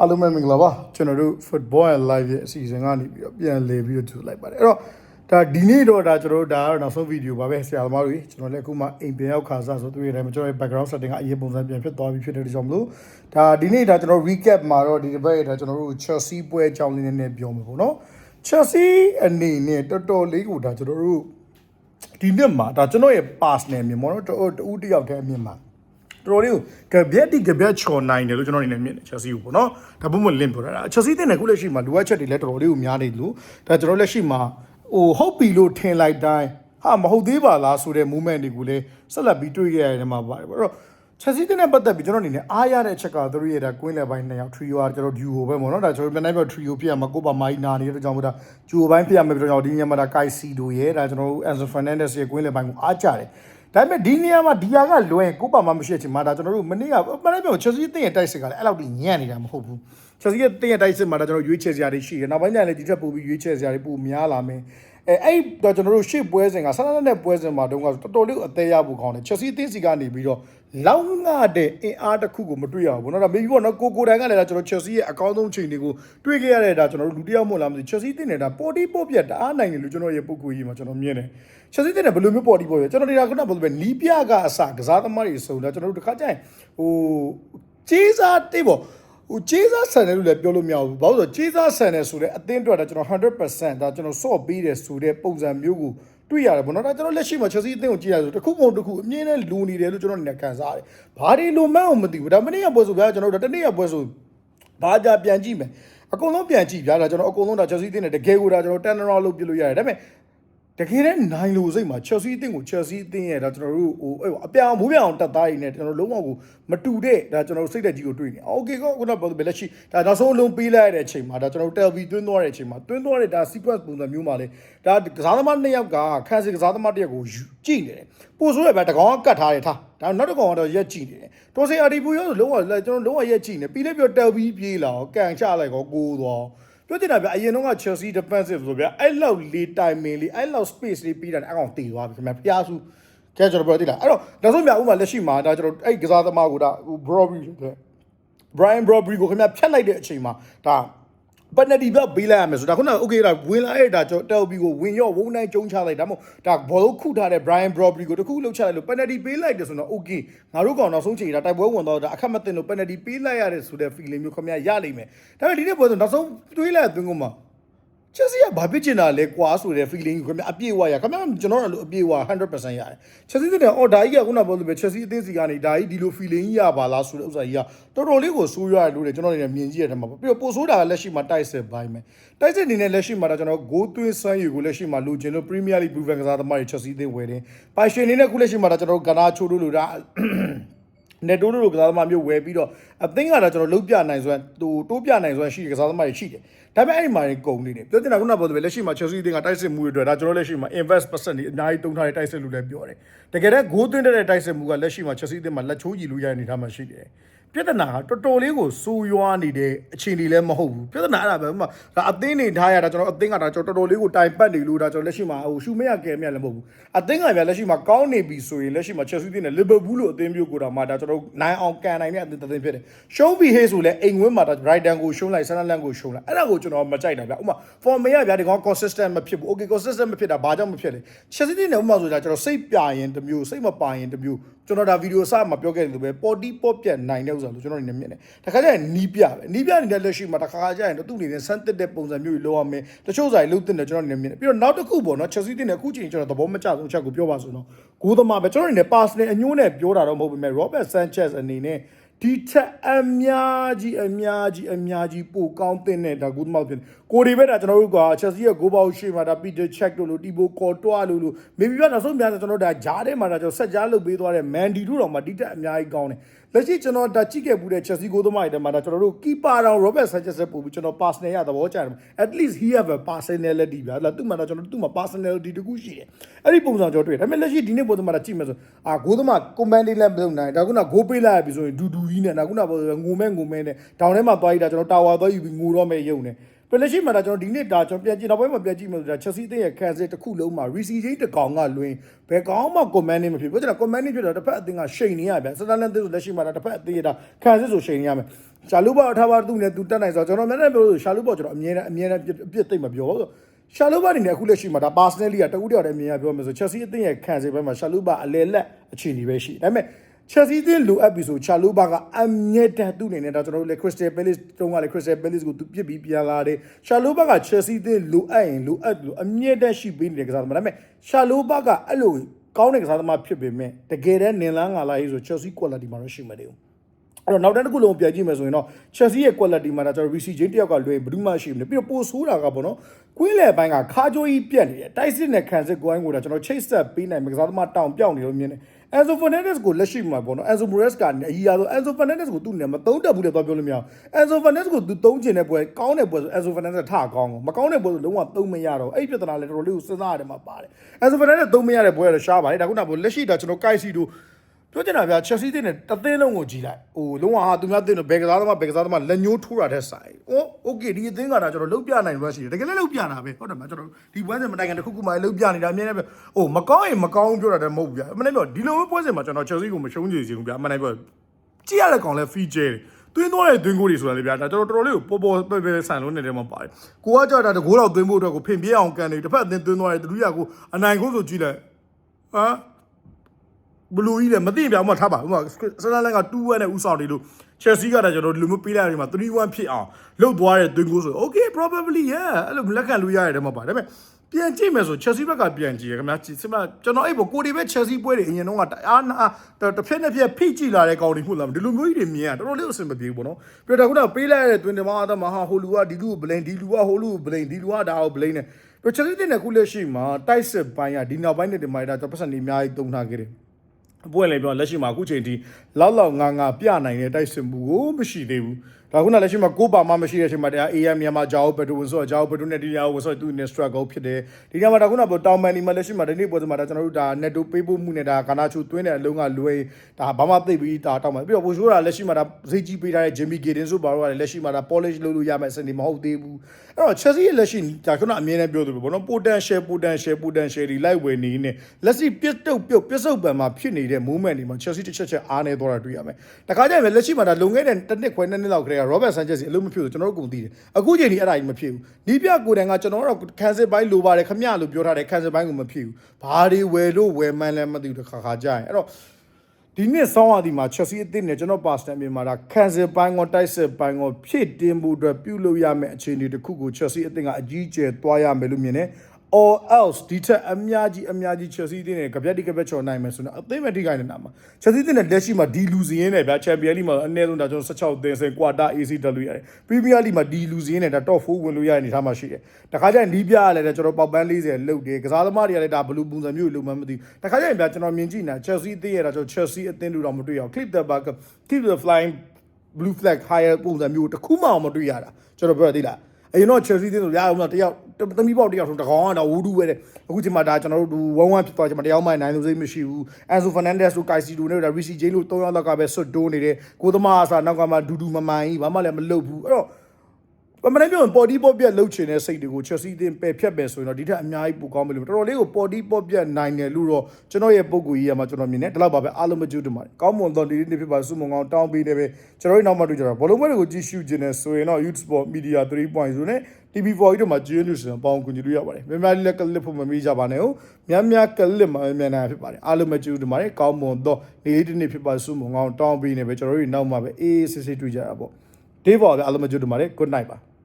အားလုံးပဲမင်္ဂလာပါကျွန်တော်တို့ football and live ရဲ့အစီအစဉ်ကနေပြီးတော့ပြန်လည်ပြီးတော့ကြိုလိုက်ပါတယ်အဲ့တော့ဒါဒီနေ့တော့ဒါကျွန်တော်တို့ဒါကတော့နောက်ဆုံးဗီဒီယိုပါပဲဆရာသမားတွေကျွန်တော်လည်းအခုမှအိမ်ပြန်ရောက်ခါစားဆိုသူရဲ့အတိုင်းကျွန်တော်ရဲ့ background setting ကအရေးပုံစံပြန်ဖြစ်သွားပြီဖြစ်တဲ့ကြောင့်မလို့ဒါဒီနေ့ဒါကျွန်တော် recap မှာတော့ဒီတစ်ပတ်ဒါကျွန်တော်တို့ Chelsea ပွဲအကြောင်းလေးနည်းနည်းပြောမှာပေါ့နော် Chelsea အနေနဲ့တော်တော်လေးကိုဒါကျွန်တော်တို့ဒီနှစ်မှာဒါကျွန်တော်ရဲ့ pass နဲ့မြင်ပေါ့နော်တော်တူတယောက်တည်းအမြင်မှာ တော်တော်လေးကိုကပြက်တိကပြက်ချော်နိုင်တယ်လို့ကျွန်တော်အနေနဲ့မြင်တယ်ချက်စီကိုပေါ့နော်ဒါပုံမှန်လင့်ပြောတာဒါချက်စီတင်တယ်ခုလက်ရှိမှာလိုအပ်ချက်တွေလည်းတော်တော်လေးကိုများနေလို့ဒါကျွန်တော်လက်ရှိမှာဟိုဟုတ်ပြီလို့ထင်လိုက်တိုင်းဟာမဟုတ်သေးပါလားဆိုတဲ့ movement တွေကိုလည်းဆက်လက်ပြီးတွေ့ခဲ့ရတဲ့မှာပါတယ်ပေါ့အဲ့တော့ချက်စီတင်နဲ့ပတ်သက်ပြီးကျွန်တော်အနေနဲ့အားရတဲ့အချက်ကသူတို့ရဲ့ဒါကွင်းလယ်ပိုင်းနှစ်ယောက် trio ကကျွန်တော် duo ပဲပေါ့နော်ဒါကျွန်တော်ပြန်နိုင်ပြ trio ဖြစ်ရမှာကိုပါမိုင်းနာနေတဲ့ကြောင့်မို့ဒါ duo ဘိုင်းဖြစ်ရမှာပြီးတော့ဒီညမှာဒါ Kai Sido ရဲ့ဒါကျွန်တော်တို့ Enzo Fernandez ရဲ့ကွင်းလယ်ပိုင်းကိုအားကြတယ် ဒါပေမဲ့ဒီနေရာမှာဒီဟာကလွယ်ကိုပါမမရှိတဲ့အချိန်မှာဒါကျွန်တော်တို့မနေ့ကမနေ့ပြောချက်စီတင်းရဲ့တိုက်စစ်ကလည်းအဲ့လောက်ကြီးညံ့နေတာမဟုတ်ဘူးချက်စီရဲ့တင်းရဲ့တိုက်စစ်မှာဒါကျွန်တော်ရွေးချယ်စရာတွေရှိတယ်နောက်ပိုင်းကျရင်လည်းဒီထက်ပိုပြီးရွေးချယ်စရာတွေပိုများလာမယ် အဲအဲ့တော့ကျွန်တော်တို့ရှေ့ပွဲစဉ်ကဆန်းဆန်းနဲ့ပွဲစဉ်မှာတုန်းကတော်တော်လေးကိုအသေးရဖို့ကောင်းတယ်ချက်စီတင်းစီကနေပြီးတော့လောင်းငါတဲ့အင်အားတစ်ခုကိုမတွေ့ရဘူးเนาะဒါမေဘီပေါ့နော်ကိုကိုတိုင်ကလည်းဒါကျွန်တော်ချက်စီရဲ့အကောင်းဆုံးချိန်တွေကိုတွေ့ခဲ့ရတဲ့ဒါကျွန်တော်တို့လူတစ်ယောက်မို့လားမသိချက်စီတင်းနေတာပေါ်တီပေါ်ပြတ်တအားနိုင်တယ်လို့ကျွန်တော်ရဲ့ပုံကိုကြီးမှာကျွန်တော်မြင်တယ်ချက်စီတင်းတယ်ဘယ်လိုမျိုးပေါ်တီပေါ်ပြကျွန်တော်ဒီကခုနကဘယ်လိုပဲနီးပြကအစကစားသမားတွေစုံတာကျွန်တော်တို့တစ်ခါကျရင်ဟိုကျေးစားတေးပေါ့ ဟိုကျေးစားဆန်တယ်လို့လည်းပြောလို့မရဘူးဘာလို့လဲဆိုတော့ကျေးစားဆန်တယ်ဆိုတဲ့အသင်းအတွက်ဒါကျွန်တော်100%ဒါကျွန်တော်စော့ပေးတယ်ဆိုတဲ့ပုံစံမျိုးကိုတွေ့ရတယ်ပေါ့နော်ဒါကျွန်တော်လက်ရှိမှာချက်စီအသင်းကိုကြည့်ရဆိုတခုပုံတခုအမြင်နဲ့လူနေတယ်လို့ကျွန်တော်အနေနဲ့ခံစားရတယ်ဘာတွေလိုမှန်းအောင်မသိဘူးဒါမနေ့ကပွဲဆိုဗျာကျွန်တော်တို့တနေ့ကပွဲဆိုဘာကြပြန်ကြည့်မယ်အကုန်လုံးပြန်ကြည့်ဗျာဒါကျွန်တော်အကုန်လုံးဒါချက်စီအသင်းနဲ့တကယ်ကိုဒါကျွန်တော်တန်နရာလို့ပြလို့ရတယ်ဒါပေမဲ့ တကယ်တမ်းနိုင်လို့စိတ်မှာ Chelsea အသင်းကို Chelsea အသင်းရဲ့ဒါကျွန်တော်တို့ဟိုအဲ့အပြောင်မိုးပြောင်တက်သားရည်နဲ့ကျွန်တော်လုံးဝကိုမတူတဲ့ဒါကျွန်တော်တို့စိတ်သက်ကြီးကိုတွေ့နေ။ Okay ကောခုနကပြောတယ်လက်ရှိဒါနောက်ဆုံးလုံးပေးလိုက်ရတဲ့အချိန်မှာဒါကျွန်တော်တို့ Telvi တွင်းသွားတဲ့အချိန်မှာတွင်းသွားတဲ့ဒါ sequence ပုံစံမျိုးမှာလေဒါကစားသမားနှစ်ယောက်ကခန်းစီကစားသမားတစ်ယောက်ကိုကြည့်နေတယ်။ပို့ဆိုးရပဲတကောင်ကကတ်ထားတယ်ထား။ဒါနောက်တစ်ကောင်ကတော့ရက်ကြည့်နေတယ်။တော်စင်အာဒီပူရောဆိုလုံးဝကျွန်တော်လုံးဝရက်ကြည့်နေပြီးလည်းပြော Telvi ပြေးလာအောင်ကန်ချလိုက်ကောကိုးသွား။ ပြောချင်တာဗျအရင်တော့က Chelsea defensive ဆိုဗျအဲ့လောက်လေးတိုင်မင်လေးအဲ့လောက် space လေးပြီးတာနဲ့အကောင်တည်သွားပြီခင်ဗျဖျားစုကဲကျွန်တော်ပြောသိလားအဲ့တော့နောက်ဆုံးမြဥမာလက်ရှိမှာဒါကျွန်တော်အဲ့ကစားသမားကိုဒါ Broby တဲ့ Brian Broby ကိုခင်ဗျဖြတ်လိုက်တဲ့အချိန်မှာဒါ ပနတီဘက်ပေးလိုက်ရမယ်ဆိုဒါခုနက okay ဒါဝင်လာတဲ့ဒါကျွန်တော် Telby ကိုဝင်ရော့ဝုန်းတိုင်းကျုံချလိုက်ဒါမှမဟုတ်ဒါဘောလုံးခုထားတဲ့ Brian Broby ကိုတခုလှုပ်ချလိုက်လို့ပနတီပေးလိုက်တယ်ဆိုတော့ okay ငါတို့ကောင်နောက်ဆုံးချိန်ဒါတိုက်ပွဲဝင်တော့ဒါအခက်မသိလို့ပနတီပေးလိုက်ရတဲ့ဆိုတဲ့ feeling မျိုးခင်ဗျရလိမ့်မယ်ဒါပေမဲ့ဒီနေ့ပွဲဆိုနောက်ဆုံးတွေးလိုက်အတွင်းကမှ ချက်စီကဘာဖြစ်ချင်တာလဲကွာဆိုတဲ့ feeling ကိုခင်ဗျအပြည့်ဝရခင်ဗျကျွန်တော်တို့အပြည့်ဝ100%ရတယ်ချက်စီတဲ့အော်ဒါကြီးကခုနပြောလို့ပဲချက်စီအသေးစီကနေဒါကြီးဒီလို feeling ကြီးရပါလားဆိုတဲ့ဥစ္စာကြီးကတော်တော်လေးကိုဆိုးရွားတယ်လို့ကျွန်တော်အနေနဲ့မြင်ကြည့်ရတယ်မှာပေါ့ပြီးတော့ပိုဆိုးတာကလက်ရှိမှာတိုက်စစ်ပိုင်းပဲတိုက်စစ်အနေနဲ့လက်ရှိမှာတော့ကျွန်တော်ဂိုးသွင်းဆန်းယူကိုလက်ရှိမှာလိုချင်လို့ Premier League Proven ကစားသမားတွေချက်စီအသေးဝယ်တယ်ပိုင်ရှင်အနေနဲ့ခုလက်ရှိမှာတော့ကျွန်တော်ကနာချိုးလို့လို့ဒါ နေတိုးတို့လိုကစားသမားမျိုးဝယ်ပြီးတော့အသင်းကတော့ကျွန်တော်လုတ်ပြနိုင်စွမ်းသူတိုးပြနိုင်စွမ်းရှိတဲ့ကစားသမားတွေရှိတယ်ဒါပေမဲ့အဲ့ဒီမှာနေကုန်နေတယ်ပြောချင်တာခုနကပြောသလိုလက်ရှိမှာ Chelsea အသင်းကတိုက်စစ်မှုတွေအတွက်ဒါကျွန်တော်လက်ရှိမှာ invest percent တွေအများကြီးတုံးထားတဲ့တိုက်စစ်လို့လည်းပြောတယ်တကယ်တမ်း goal သွင်းတဲ့တိုက်စစ်မှုကလက်ရှိမှာ Chelsea အသင်းမှာလက်ချိုးကြည့်လို့ရတဲ့အနေအထားမှာရှိတယ် ပြဿနာကတော်တော်လေးကိုစိုးရွားနေတဲ့အခြေအနေလည်းမဟုတ်ဘူးပြဿနာအဲ့ဒါပဲဥပမာဒါအသင်းနေထားရတာကျွန်တော်အသင်းကဒါကျွန်တော်တော်တော်လေးကိုတိုင်ပတ်နေလို့ဒါကျွန်တော်လက်ရှိမှာဟိုရှူမရကဲမရလည်းမဟုတ်ဘူးအသင်းကဗျာလက်ရှိမှာကောင်းနေပြီဆိုရင်လက်ရှိမှာ Chelsea တင်းနဲ့ Liverpool လို့အသင်းမျိုးကိုတော့မှဒါကျွန်တော်နိုင်အောင်ကန်နိုင်တဲ့အသင်းတစ်သင်းဖြစ်တယ်ရှုံးပြီးဟေးဆိုလဲအိမ်ဝင်းမှာဒါ Brighton ကိုရှုံးလိုက် Sunderland ကိုရှုံးလိုက်အဲ့ဒါကိုကျွန်တော်မကြိုက်တာဗျာဥပမာ form မရဗျာဒီကောင် consistent မဖြစ်ဘူး okay consistent မဖြစ်တာဘာကြောင့်မဖြစ်လဲ Chelsea တင်းနဲ့ဥပမာဆိုတာကျွန်တော်စိတ်ပြရင်တစ်မျိုးစိတ်မပါရင်တစ်မျိုး ကျွန်တော်ဒါဗီဒီယိုအစမှာပြောခဲ့တယ်လို့ပဲပေါ်တီပေါ်ပြတ်နိုင်တဲ့ဥစ္စာလို့ကျွန်တော်အနေနဲ့မြင်တယ်တခါကျရင်နီးပြပဲနီးပြနေတဲ့လက်ရှိမှာတခါကျရင်သူ့အနေနဲ့စမ်းသစ်တဲ့ပုံစံမျိုးကြီးလောက်ရမယ်တချို့ဆိုင်လုံးတင်တယ်ကျွန်တော်အနေနဲ့မြင်တယ်ပြီးတော့နောက်တစ်ခုပေါ့နော် Chelsea တင်တဲ့အခုချိန်ကျွန်တော်သဘောမကျဆုံးအချက်ကိုပြောပါဆိုတော့ဂိုးသမားပဲကျွန်တော်အနေနဲ့ pass နဲ့အညိုးနဲ့ပြောတာတော့မဟုတ်ပေမဲ့ Robert Sanchez အနေနဲ့ ဒီချက်အများကြီးအများကြီးအများကြီးပိုကောင်းတဲ့နဲ့ဒါဂူးသမားဖြစ်ကိုဒီဘက်ဒါကျွန်တော်တို့က Chelsea ရဲ့ဂိုးပေါက်ရှိမှာဒါ Peter Check တို့လို့တီဘိုကော်တွားလို့လို့ maybe ပြနောက်ဆုံးများကျွန်တော်တို့ဒါဂျားထဲမှာဒါကျွန်တော်ဆက်ကြားလုပ်ပေးသွားတဲ့ Mandy တို့တော့မှဒီတက်အများကြီးကောင်းတယ်လက်ရှိကျွန်တော်ဒါကြည့်ခဲ့မှုတဲ့ Chelsea ဂိုးသမားတွေထဲမှာဒါကျွန်တော်တို့ keeper တောင် Robert Sanchez ပို့ပြီးကျွန်တော် personal ရသဘောကျတယ် at least he have a personality ဗျာဒါသူ့မှာတော့ကျွန်တော်တို့သူ့မှာ personality တခုရှိတယ်အဲ့ဒီပုံစံကျွန်တော်တွေ့တယ်ဒါပေမဲ့လက်ရှိဒီနေ့ပုံစံမှာဒါကြည့်မယ်ဆိုအာဂိုးသမား command လေးလည်းမလုပ်နိုင်ဒါကုနဂိုးပေးလိုက်ရပြီဆိုရင်ဒူဒူကြီးနဲ့ဒါကုနငိုမဲငိုမဲနဲ့တောင်ထဲမှာသွားရတာကျွန်တော်တာဝါသွားယူပြီးငိုတော့မဲ့ရုံနဲ့ ပြလက်ရှိမှာဒါကျွန်တော်ဒီနေ့ဒါကျွန်တော်ပြန်ကြည့်နောက်ပိုင်းမှာပြန်ကြည့်မယ်ဆိုတော့ Chelsea အသင်းရဲ့ခံစစ်တစ်ခုလုံးမှာ Reece James တကောင်ကလွင်ဘယ်ကောင်မှ comment နေမဖြစ်ဘူးကျွန်တော် comment နေဖြစ်တော့တစ်ဖက်အသင်းကရှိန်နေရဗျစတန်လန်သင်းဆိုလက်ရှိမှာဒါတစ်ဖက်အသင်းရတာခံစစ်ဆိုရှိန်နေရမယ်ရှာလူဘောအထားပါသူ့နဲ့သူတက်နိုင်ဆိုတော့ကျွန်တော်လည်းပြောလို့ရှာလူဘောကျွန်တော်အမြဲတမ်းအမြဲတမ်းအပြစ်သိမ့်မပြောဘူးရှာလူဘာနေနဲ့အခုလက်ရှိမှာဒါ personally ကတကူတယောက်တည်းအမြင်ရပြောမယ်ဆို Chelsea အသင်းရဲ့ခံစစ်ဘက်မှာရှာလူဘာအလဲလက်အခြေအနေပဲရှိဒါပေမဲ့ Chelsea အသင်းလိုအပ်ပြီဆိုချာလိုဘာကအမြဲတမ်းသူ့အနေနဲ့ဒါကျွန်တော်တို့လေ Crystal Palace တုန်းကလေ Crystal Palace ကိုသူပြစ်ပြီးပြန်လာတယ်ချာလိုဘာက Chelsea အသင်းလိုအပ်ရင်လိုအပ်လို့အမြဲတမ်းရှိပေးနေတဲ့ကစားသမားဒါပေမဲ့ချာလိုဘာကအဲ့လိုကောင်းတဲ့ကစားသမားဖြစ်ပေမဲ့တကယ်တမ်းနင်လန်းငါလာရေးဆို Chelsea quality မှာတော့ရှိမနေဘူးအဲ့တော့နောက်တန်းတစ်ခုလုံးပြန်ကြည့်မယ်ဆိုရင်တော့ Chelsea ရဲ့ quality မှာဒါကျွန်တော် Reece James တယောက်ကလွယ်ဘယ်သူမှရှိမနေပြီးတော့ပိုဆိုးတာကပေါ့နော်ကွင်းလယ်ပိုင်းကခါကြိုးကြီးပြက်နေတယ်တိုက်စစ်နဲ့ခံစစ်ကိုင်းကိုဒါကျွန်တော်ချိတ်ဆက်ပေးနိုင်မယ်ကစားသမားတောင်ပြောင်းနေလို့မြင်တယ် Enzo Fernandez ကိုလက်ရှိမှာပေါ့နော် Enzo Morales ကနေအကြီးအဆို Enzo Fernandez ကိုသူ့နေမသုံးတက်ဘူးလေတော့ပြောလို့မရအောင် Enzo Fernandez ကိုသူသုံးချင်တဲ့ပွဲကောင်းတဲ့ပွဲဆို Enzo Fernandez ထကောင်းကောမကောင်းတဲ့ပွဲဆိုလုံးဝသုံးမရတော့အဲ့ဒီပြဿနာလည်းတော်တော်လေးကိုစဉ်းစားရတယ်မှာပါတယ် Enzo Fernandez သုံးမရတဲ့ပွဲကတော့ရှားပါတယ်ဒါခုနကလက်ရှိဒါကျွန်တော် Kai စီတို့ ပြောချင်တာဗျာ Chelsea တင်းနဲ့တသင်းလုံးကိုကြည်လိုက်ဟိုလုံးဝဟာသူများတင်းတို့ဘယ်ကစားသမားဘယ်ကစားသမားလက်ညှိုးထိုးတာတဲ့ဆိုင်။အော် okay ဒီအသင်းကတော့ကျွန်တော်လုတ်ပြနိုင်ရွက်ရှိတယ်။တကယ်လည်းလုတ်ပြတာပဲဟုတ်တယ်မလားကျွန်တော်ဒီပွဲစဉ်မတိုင်ခင်တစ်ခုခုမှလုတ်ပြနေတာအမြင်နဲ့ပဲဟိုမကောင်းရင်မကောင်းပြောတာတည်းမဟုတ်ဘူးဗျာ။အမှန်တကယ်ဒီလိုပွဲစဉ်မှာကျွန်တော် Chelsea ကိုမရှုံးကြည့်စီဘူးဗျာ။အမှန်တကယ်ကြည့်ရတဲ့ကောင်လဲ feature တယ်သွင်းသွားတဲ့သွင်းကိုတွေဆိုတာလေဗျာဒါတော်တော်လေးကိုပေါ်ပေါ်ပဲပဲဆန်လုံးနေတဲ့မှာပါတယ်ကိုကကြောက်တာတကိုးတော့သွင်းဖို့အတွက်ကိုဖင်ပြအောင်ကန်နေတစ်ဖက်အသင်းသွင်းသွားတဲ့ဒုတိယကိုအနိုင်ကိုဆိုကြည့်လိုက်ဟမ် ဘလူးကြီးလည်းမသိပြအောင်မထားပါဘူး။ဆန်လန်က2-1နဲ့ဥဆောင်နေလို့ Chelsea ကလည်းကျွန်တော်ဒီလိုမျိုးပေးလိုက်ရမှာ3-1ဖြစ်အောင်လှုပ်သွားတဲ့သွင်းကိုဆို Okay probably yeah အဲ့လိုလက်ခံလို့ရတယ်တဲ့မှာပါဒါပေမဲ့ပြန်ကြည့်မယ်ဆို Chelsea ဘက်ကပြန်ကြည့်ရခင်ဗျာစမကျွန်တော်အဲ့ပေါ်ကိုဒီပဲ Chelsea ပွဲတွေအရင်တော့ကအားနာတစ်ဖက်တစ်ဖက်ဖိကြည့်လာတဲ့ကောင်တွေဟုတ်လားဒီလိုမျိုးကြီးတွေမြင်ရတော်တော်လေးအဆင်မပြေဘူးပေါ့နော်ပြီးတော့ခုနပေးလိုက်ရတဲ့သွင်းတယ်မအားတော့မဟာဟိုလူကဒီလူကိုဘလိန်ဒီလူကဟိုလူကိုဘလိန်ဒီလူကဒါကိုဘလိန်နဲ့ပြီး Chelsea တဲ့ခုလက်ရှိမှာတိုက်စစ်ပိုင်းကဒီနောက်ပိုင်းတွေဒီမှာဒါကျွန်တော်ပတ်စံနေအများကြီးတုံထားခဲ့တယ် အပွင့်လည်းပြောလက်ရှိမှာအခုချိန်ထိလောက်လောက်ငါငါပြနိုင်တဲ့တိုက်စစ်မှုကိုမရှိသေးဘူးဒါခုနလက်ရှိမှာကိုပါမမရှိတဲ့အချိန်မှာတရား AM မြန်မာဂျာအိုဘက်တူဝင်ဆိုဂျာအိုဘက်တူနဲ့ဒီနေရာကိုဝင်ဆိုသူနဲ့ struggle ဖြစ်တယ်ဒီနေရာမှာဒါခုနကတောင်မန်ဒီမှာလက်ရှိမှာဒီနေ့ပွဲစဉ်မှာဒါကျွန်တော်တို့ဒါ netto ပေးဖို့မှုနဲ့ဒါကာနာချူသွင်းတဲ့အလုံးကလွယ်ဒါဘာမှသိပြီးဒါတောက်မှာပြီးတော့ဘိုရှိုးတာလက်ရှိမှာဒါဈေးကြီးပေးထားတဲ့ Jimmy Giddens ဆိုဘာလို့ကလည်းလက်ရှိမှာဒါ polish လုပ်လို့ရမယ့်စနေမဟုတ်သေးဘူးအဲ့တော့ Chelsea ရဲ့လက်ရှိဒါခုနအမြင်နဲ့ပြောသလိုပေါ့နော် potential potential potential ဒီ light ဝယ်နေနေလက်ရှိပြစ်တုတ်ပြုတ်ပြစ်စုံပံမှာဖြစ်နေတဲ့ movement တွေမှာ Chelsea တစ်ချက်ချက်အားနေသွားတာတွေ့ရမယ်တခါကျရင်လက်ရှိမှာဒါလုံခဲ့တဲ့တစ်နှစ်ခွဲနှစ်နှစ်လောက်ကလေးက Robert Sanchez အလုံးမဖြစ်ဘူးကျွန်တော်တို့ကုန်သိတယ်အခုချိန်ဒီအဲ့ဒါကြီးမဖြစ်ဘူးဒီပြကိုယ်တိုင်ကကျွန်တော်တို့ခံစစ်ပိုင်းလိုပါတယ်ခမရလို့ပြောထားတယ်ခံစစ်ပိုင်းကိုမဖြစ်ဘူးဘာတွေဝယ်လို့ဝယ်မှန်းလည်းမသိဘူးတခါခါကျရင်အဲ့တော့ဒီနှစ်ဆောင်းရာသီမှာ Chelsea အသင်းနဲ့ကျွန်တော်ပါစတန်မြန်မာဒါကန်ဆယ်ပိုင်းကိုတိုက်စစ်ပိုင်းကိုဖြည့်တင်းမှုအတွက်ပြုလုပ်ရမယ့်အခြေအနေတစ်ခုကို Chelsea အသင်းကအကြီးအကျယ်သွားရမယ်လို့မြင်တယ် all else ဒီထက်အများကြီးအများကြီး Chelsea အသင်းနဲ့ကြပြတ်တိကပက်ချော်နိုင်မယ်ဆိုတော့အသင်းမဲ့ထိခိုက်နေတာမှာ Chelsea အသင်းနဲ့လက်ရှိမှာဒီလူစီရင်နဲ့ဗျာ Champions League မှာအနည်းဆုံးဒါကျွန်တော်16သင်းစင် quarter AC တက်လို့ရတယ် Premier League မှာဒီလူစီရင်နဲ့ဒါ top 4ဝင်လို့ရတဲ့အနေအထားမှာရှိတယ်တခါကျရင်ဒီပြရလဲကျွန်တော်ပေါက်ပန်း40လုတ်တယ်ကစားသမားတွေကလည်းဒါဘလူးပုံစံမျိုးလုံမှမသိဘူးတခါကျရင်ဗျာကျွန်တော်မြင်ကြည့်နေတာ Chelsea အသင်းရတာကျွန်တော် Chelsea အသင်းတို့တော့မတွေ့ရအောင် clip the back keep the flying blue flag higher ပုံစံမျိုးတစ်ခုမှမတွေ့ရတာကျွန်တော်ပြောသိလား အရင်တော့ Chelsea တင်းဆိုရအောင်တယောက်သမီးပေါက်တယောက်ဆိုတကောင်ကတော့ဝူဒူပဲတဲ့အခုချိန်မှာဒါကျွန်တော်တို့ဝမ်ဝမ်ဖြစ်သွားချိန်မှာတယောက်မှနိုင်လို့စိတ်မရှိဘူး Enzo Fernandez တို့ Caicedo နဲ့ဒါ Rishi James တို့၃ယောက်လောက်ကပဲဆွတ်တိုးနေတယ်ကိုသမားအစားနောက်ကမှဒူဒူမမိုင်ဘာမှလည်းမလုပ်ဘူးအဲ့တော့ ပမန်ပြောရင်ပေါ်ဒီပေါ်ပြက်လှုပ်ချင်တဲ့စိတ်တွေကို Chelsea အသင်းပယ်ဖြတ်ပဲဆိုရင်တော့ဒီထက်အများကြီးပိုကောင်းမယ်လို့တော်တော်လေးကိုပေါ်ဒီပေါ်ပြက်နိုင်တယ်လို့တော့ကျွန်တော်ရဲ့ပုံကိုကြီးရမှာကျွန်တော်မြင်တယ်ဒီလောက်ပါပဲအားလုံးမကြည့်တမှာကောင်းမွန်တော့ဒီနေ့ဖြစ်ပါစုမုံကောင်းတောင်းပေးတယ်ပဲကျွန်တော်တို့နောက်မှတွေ့ကြတော့ဘောလုံးပွဲတွေကိုကြည့်ရှုခြင်းနဲ့ဆိုရင်တော့ Youth Sport Media 3.0နဲ့ TV4 ကြီးတို့မှာကျင်းလို့ဆိုရင်ပေါင်းကူညီလို့ရပါတယ်။များများလက်ကလစ်ဖို့မမေ့ကြပါနဲ့ဟုတ်။များများကလစ်မှာမြန်နိုင်ဖြစ်ပါတယ်။အားလုံးပဲကျေးဇူးတင်ပါတယ်။ကောင်းမွန်တော့နေ့လေးတစ်နေ့ဖြစ်ပါစုမုံကောင်းတောင်းပေးနေပဲကျွန်တော်တို့နောက်မှပဲအေးအေးဆေးဆေးတွေ့ကြတာပေါ့။ဒေးဘော်ပဲအားလုံးပဲကျေးဇူးတင်ပါတယ်။ Good night ပါ။